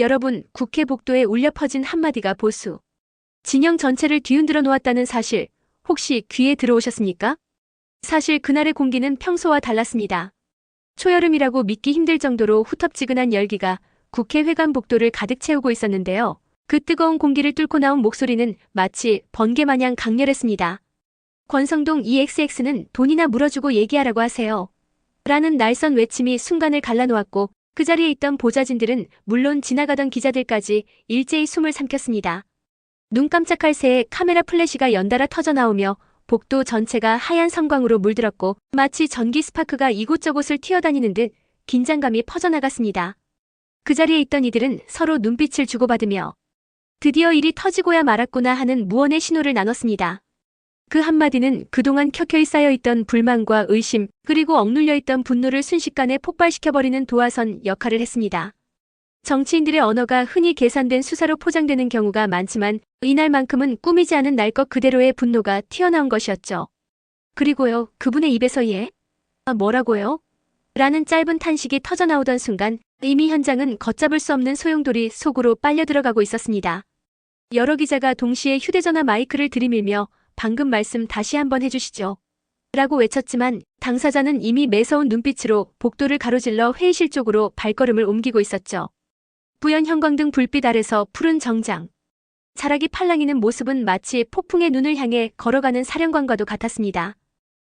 여러분, 국회 복도에 울려 퍼진 한마디가 보수. 진영 전체를 뒤흔들어 놓았다는 사실, 혹시 귀에 들어오셨습니까? 사실 그날의 공기는 평소와 달랐습니다. 초여름이라고 믿기 힘들 정도로 후텁지근한 열기가 국회 회관 복도를 가득 채우고 있었는데요. 그 뜨거운 공기를 뚫고 나온 목소리는 마치 번개 마냥 강렬했습니다. 권성동 EXX는 돈이나 물어주고 얘기하라고 하세요. 라는 날선 외침이 순간을 갈라놓았고 그 자리에 있던 보좌진들은 물론 지나가던 기자들까지 일제히 숨을 삼켰습니다. 눈 깜짝할 새에 카메라 플래시가 연달아 터져 나오며 복도 전체가 하얀 성광으로 물들었고 마치 전기 스파크가 이곳저곳을 튀어다니는 듯 긴장감이 퍼져나갔습니다. 그 자리에 있던 이들은 서로 눈빛을 주고받으며 드디어 일이 터지고야 말았구나 하는 무언의 신호를 나눴습니다. 그 한마디는 그동안 켜켜이 쌓여있던 불만과 의심, 그리고 억눌려 있던 분노를 순식간에 폭발시켜버리는 도화선 역할을 했습니다. 정치인들의 언어가 흔히 계산된 수사로 포장되는 경우가 많지만 이날만큼은 꾸미지 않은 날 것 그대로의 분노가 튀어나온 것이었죠. 그리고요, 그분의 입에서 예? 아, 뭐라고요? 라는 짧은 탄식이 터져나오던 순간 이미 현장은 걷잡을 수 없는 소용돌이 속으로 빨려 들어가고 있었습니다. 여러 기자가 동시에 휴대전화 마이크를 들이밀며 방금 말씀 다시 한번 해주시죠. 라고 외쳤지만 당사자는 이미 매서운 눈빛으로 복도를 가로질러 회의실 쪽으로 발걸음을 옮기고 있었죠. 부연 형광등 불빛 아래서 푸른 정장. 자락이 팔랑이는 모습은 마치 폭풍의 눈을 향해 걸어가는 사령관과도 같았습니다.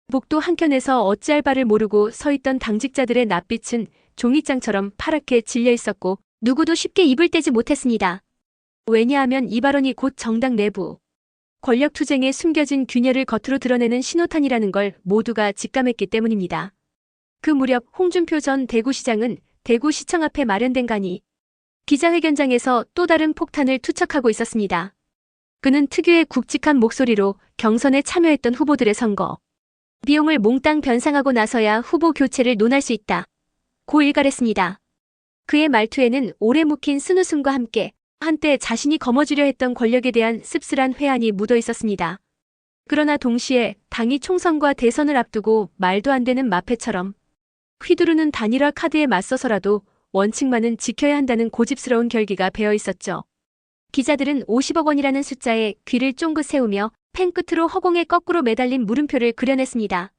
복도 한켠에서 어찌할 바를 모르고 서 있던 당직자들의 낯빛은 종이장처럼 파랗게 질려 있었고 누구도 쉽게 입을 떼지 못했습니다. 왜냐하면 이 발언이 곧 정당 내부 권력 투쟁에 숨겨진 균열을 겉으로 드러내는 신호탄이라는 걸 모두가 직감했기 때문입니다. 그 무렵 홍준표 전 대구시장은 대구시청 앞에 마련된 간이 기자회견장에서 또 다른 폭탄을 투척하고 있었습니다. 그는 특유의 굵직한 목소리로 경선에 참여했던 후보들의 선거 비용을 몽땅 변상하고 나서야 후보 교체를 논할 수 있다. 고 일갈했습니다. 그의 말투에는 오래 묵힌 쓴웃음과 함께 한때 자신이 거머쥐려 했던 권력에 대한 씁쓸한 회한이 묻어 있었습니다. 그러나 동시에 당이 총선과 대선을 앞두고 말도 안 되는 마패처럼 휘두르는 단일화 카드에 맞서서라도 원칙만은 지켜야 한다는 고집스러운 결기가 배어 있었죠. 기자들은 50억 원이라는 숫자에 귀를 쫑긋 세우며 펜 끝으로 허공에 거꾸로 매달린 물음표를 그려냈습니다.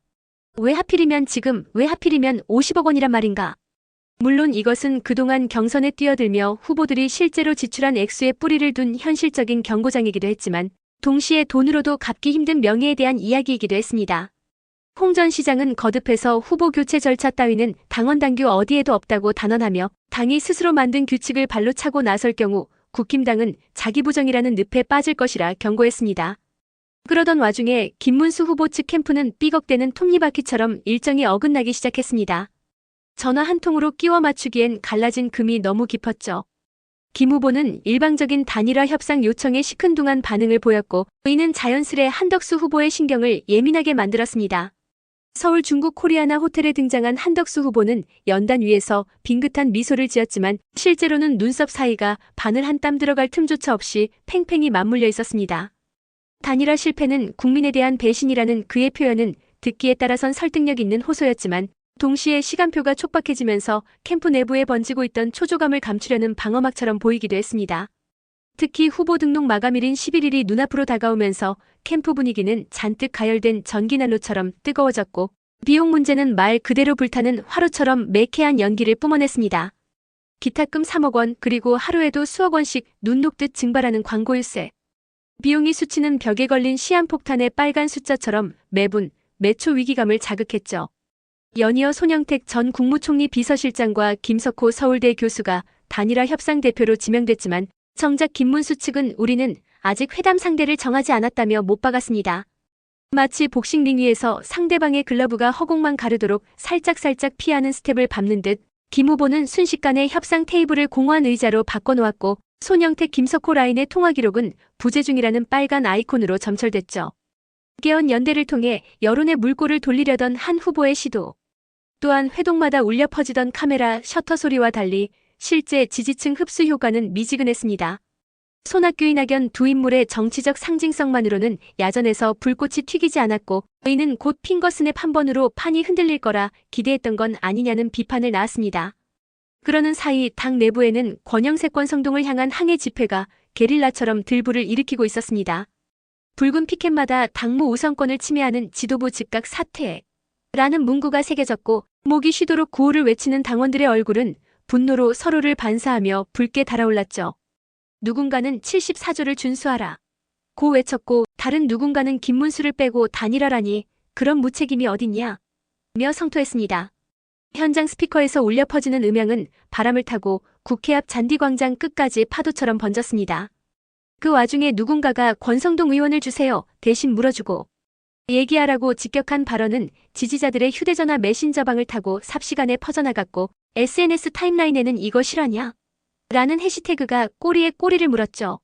왜 하필이면 지금, 왜 하필이면 50억 원이란 말인가? 물론 이것은 그동안 경선에 뛰어들며 후보들이 실제로 지출한 액수에 뿌리를 둔 현실적인 경고장이기도 했지만 동시에 돈으로도 갚기 힘든 명예에 대한 이야기이기도 했습니다. 홍 전 시장은 거듭해서 후보 교체 절차 따위는 당원 당규 어디에도 없다고 단언하며 당이 스스로 만든 규칙을 발로 차고 나설 경우 국힘당은 자기 부정이라는 늪에 빠질 것이라 경고했습니다. 그러던 와중에 김문수 후보 측 캠프는 삐걱대는 톱니바퀴처럼 일정이 어긋나기 시작했습니다. 전화 한 통으로 끼워 맞추기엔 갈라진 금이 너무 깊었죠. 김 후보는 일방적인 단일화 협상 요청에 시큰둥한 반응을 보였고 이는 자연스레 한덕수 후보의 신경을 예민하게 만들었습니다. 서울 중국 코리아나 호텔에 등장한 한덕수 후보는 연단 위에서 빙긋한 미소를 지었지만 실제로는 눈썹 사이가 바늘 한 땀 들어갈 틈조차 없이 팽팽히 맞물려 있었습니다. 단일화 실패는 국민에 대한 배신이라는 그의 표현은 듣기에 따라선 설득력 있는 호소였지만 동시에 시간표가 촉박해지면서 캠프 내부에 번지고 있던 초조감을 감추려는 방어막처럼 보이기도 했습니다. 특히 후보 등록 마감일인 11일이 눈앞으로 다가오면서 캠프 분위기는 잔뜩 가열된 전기난로처럼 뜨거워졌고 비용 문제는 말 그대로 불타는 화로처럼 매캐한 연기를 뿜어냈습니다. 기타금 3억 원 그리고 하루에도 수억 원씩 눈 녹듯 증발하는 광고일세. 비용이 수치는 벽에 걸린 시한폭탄의 빨간 숫자처럼 매분, 매초 위기감을 자극했죠. 연이어 손영택 전 국무총리 비서실장과 김석호 서울대 교수가 단일화 협상 대표로 지명됐지만 정작 김문수 측은 우리는 아직 회담 상대를 정하지 않았다며 못 박았습니다. 마치 복싱링 위에서 상대방의 글러브가 허공만 가르도록 살짝살짝 피하는 스텝을 밟는 듯 김 후보는 순식간에 협상 테이블을 공허한 의자로 바꿔놓았고 손영택 김석호 라인의 통화 기록은 부재 중이라는 빨간 아이콘으로 점철됐죠. 깨언 연대를 통해 여론의 물꼬를 돌리려던 한 후보의 시도. 또한 회동마다 울려 퍼지던 카메라 셔터 소리와 달리 실제 지지층 흡수 효과는 미지근했습니다. 손학규 이낙연 두 인물의 정치적 상징성만으로는 야전에서 불꽃이 튀기지 않았고 의는 곧 핑거스냅 한 번으로 판이 흔들릴 거라 기대했던 건 아니냐는 비판을 낳았습니다. 그러는 사이 당 내부에는 권영세권 성동을 향한 항해 집회가 게릴라처럼 들불을 일으키고 있었습니다. 붉은 피켓마다 당무 우선권을 침해하는 지도부 즉각 사퇴. 라는 문구가 새겨졌고 목이 쉬도록 구호를 외치는 당원들의 얼굴은 분노로 서로를 반사하며 붉게 달아올랐죠. 누군가는 74조를 준수하라. 고 외쳤고 다른 누군가는 김문수를 빼고 단일화라니 그런 무책임이 어딨냐. 며 성토했습니다. 현장 스피커에서 울려 퍼지는 음향은 바람을 타고 국회 앞 잔디광장 끝까지 파도처럼 번졌습니다. 그 와중에 누군가가 권성동 의원을 주세요 대신 물어주고 얘기하라고 직격한 발언은 지지자들의 휴대전화 메신저방을 타고 삽시간에 퍼져나갔고 SNS 타임라인에는 이거 실화냐? 라는 해시태그가 꼬리에 꼬리를 물었죠.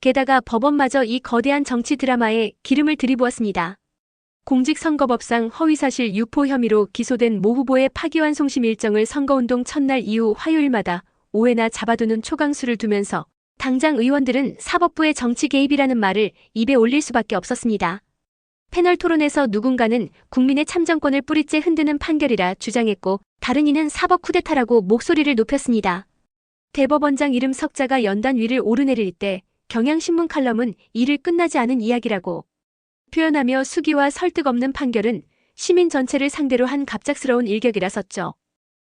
게다가 법원마저 이 거대한 정치 드라마에 기름을 들이부었습니다. 공직선거법상 허위사실 유포 혐의로 기소된 모 후보의 파기환송심 일정을 선거운동 첫날 이후 화요일마다 5회나 잡아두는 초강수를 두면서 당장 의원들은 사법부의 정치 개입이라는 말을 입에 올릴 수밖에 없었습니다. 패널 토론에서 누군가는 국민의 참정권을 뿌리째 흔드는 판결이라 주장했고 다른 이는 사법 쿠데타라고 목소리를 높였습니다. 대법원장 이름 석자가 연단 위를 오르내릴 때 경향신문 칼럼은 일을 끝나지 않은 이야기라고 표현하며 수기와 설득 없는 판결은 시민 전체를 상대로 한 갑작스러운 일격이라 썼죠.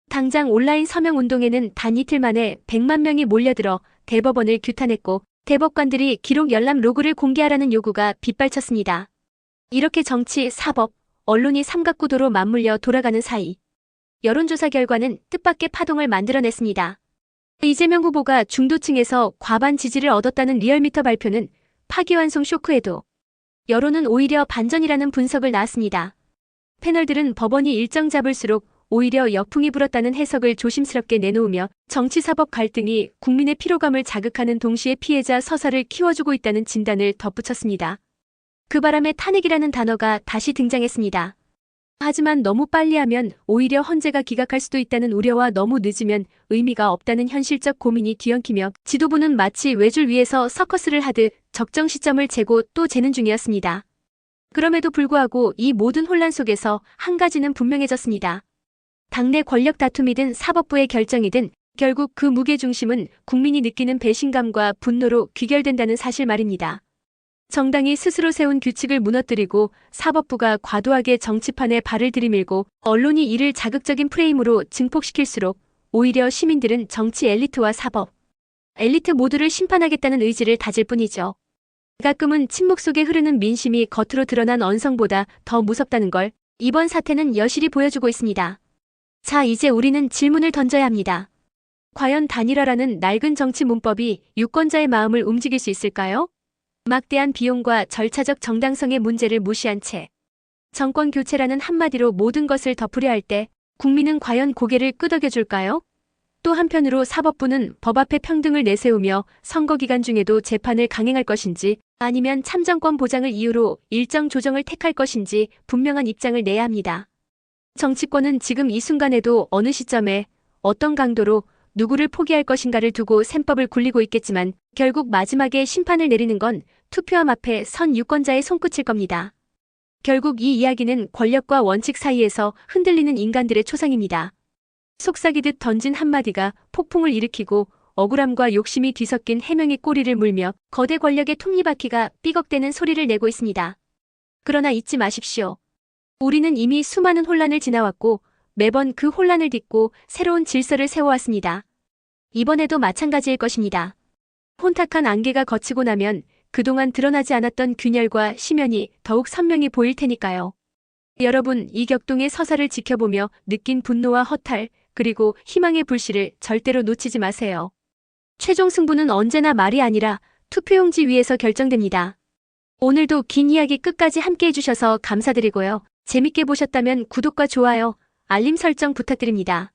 당장 온라인 서명 운동에는 단 이틀 만에 100만 명이 몰려들어 대법원을 규탄했고 대법관들이 기록 열람 로그를 공개하라는 요구가 빗발쳤습니다. 이렇게 정치, 사법, 언론이 삼각구도로 맞물려 돌아가는 사이 여론조사 결과는 뜻밖의 파동을 만들어냈습니다. 이재명 후보가 중도층에서 과반 지지를 얻었다는 리얼미터 발표는 파기환송 쇼크에도 여론은 오히려 반전이라는 분석을 나왔습니다. 패널들은 법원이 일정 잡을수록 오히려 역풍이 불었다는 해석을 조심스럽게 내놓으며 정치사법 갈등이 국민의 피로감을 자극하는 동시에 피해자 서사를 키워주고 있다는 진단을 덧붙였습니다. 그 바람에 탄핵이라는 단어가 다시 등장했습니다. 하지만 너무 빨리 하면 오히려 헌재가 기각할 수도 있다는 우려와 너무 늦으면 의미가 없다는 현실적 고민이 뒤엉키며 지도부는 마치 외줄 위에서 서커스를 하듯 적정 시점을 재고 또 재는 중이었습니다. 그럼에도 불구하고 이 모든 혼란 속에서 한 가지는 분명해졌습니다. 당내 권력 다툼이든 사법부의 결정이든 결국 그 무게중심은 국민이 느끼는 배신감과 분노로 귀결된다는 사실 말입니다. 정당이 스스로 세운 규칙을 무너뜨리고 사법부가 과도하게 정치판에 발을 들이밀고 언론이 이를 자극적인 프레임으로 증폭시킬수록 오히려 시민들은 정치 엘리트와 사법, 엘리트 모두를 심판하겠다는 의지를 다질 뿐이죠. 가끔은 침묵 속에 흐르는 민심이 겉으로 드러난 언성보다 더 무섭다는 걸 이번 사태는 여실히 보여주고 있습니다. 자, 이제 우리는 질문을 던져야 합니다. 과연 단일화라는 낡은 정치 문법이 유권자의 마음을 움직일 수 있을까요? 막대한 비용과 절차적 정당성의 문제를 무시한 채 정권 교체라는 한마디로 모든 것을 덮으려 할 때 국민은 과연 고개를 끄덕여 줄까요? 또 한편으로 사법부는 법 앞에 평등을 내세우며 선거 기간 중에도 재판을 강행할 것인지 아니면 참정권 보장을 이유로 일정 조정을 택할 것인지 분명한 입장을 내야 합니다. 정치권은 지금 이 순간에도 어느 시점에 어떤 강도로 누구를 포기할 것인가를 두고 셈법을 굴리고 있겠지만 결국 마지막에 심판을 내리는 건 투표함 앞에 선 유권자의 손끝일 겁니다. 결국 이 이야기는 권력과 원칙 사이에서 흔들리는 인간들의 초상입니다. 속삭이듯 던진 한마디가 폭풍을 일으키고 억울함과 욕심이 뒤섞인 해명의 꼬리를 물며 거대 권력의 톱니바퀴가 삐걱대는 소리를 내고 있습니다. 그러나 잊지 마십시오. 우리는 이미 수많은 혼란을 지나왔고 매번 그 혼란을 딛고 새로운 질서를 세워왔습니다. 이번에도 마찬가지일 것입니다. 혼탁한 안개가 거치고 나면 그동안 드러나지 않았던 균열과 심연이 더욱 선명히 보일 테니까요. 여러분, 이 격동의 서사를 지켜보며 느낀 분노와 허탈, 그리고 희망의 불씨를 절대로 놓치지 마세요. 최종 승부는 언제나 말이 아니라 투표용지 위에서 결정됩니다. 오늘도 긴 이야기 끝까지 함께 해주셔서 감사드리고요. 재밌게 보셨다면 구독과 좋아요, 알림 설정 부탁드립니다.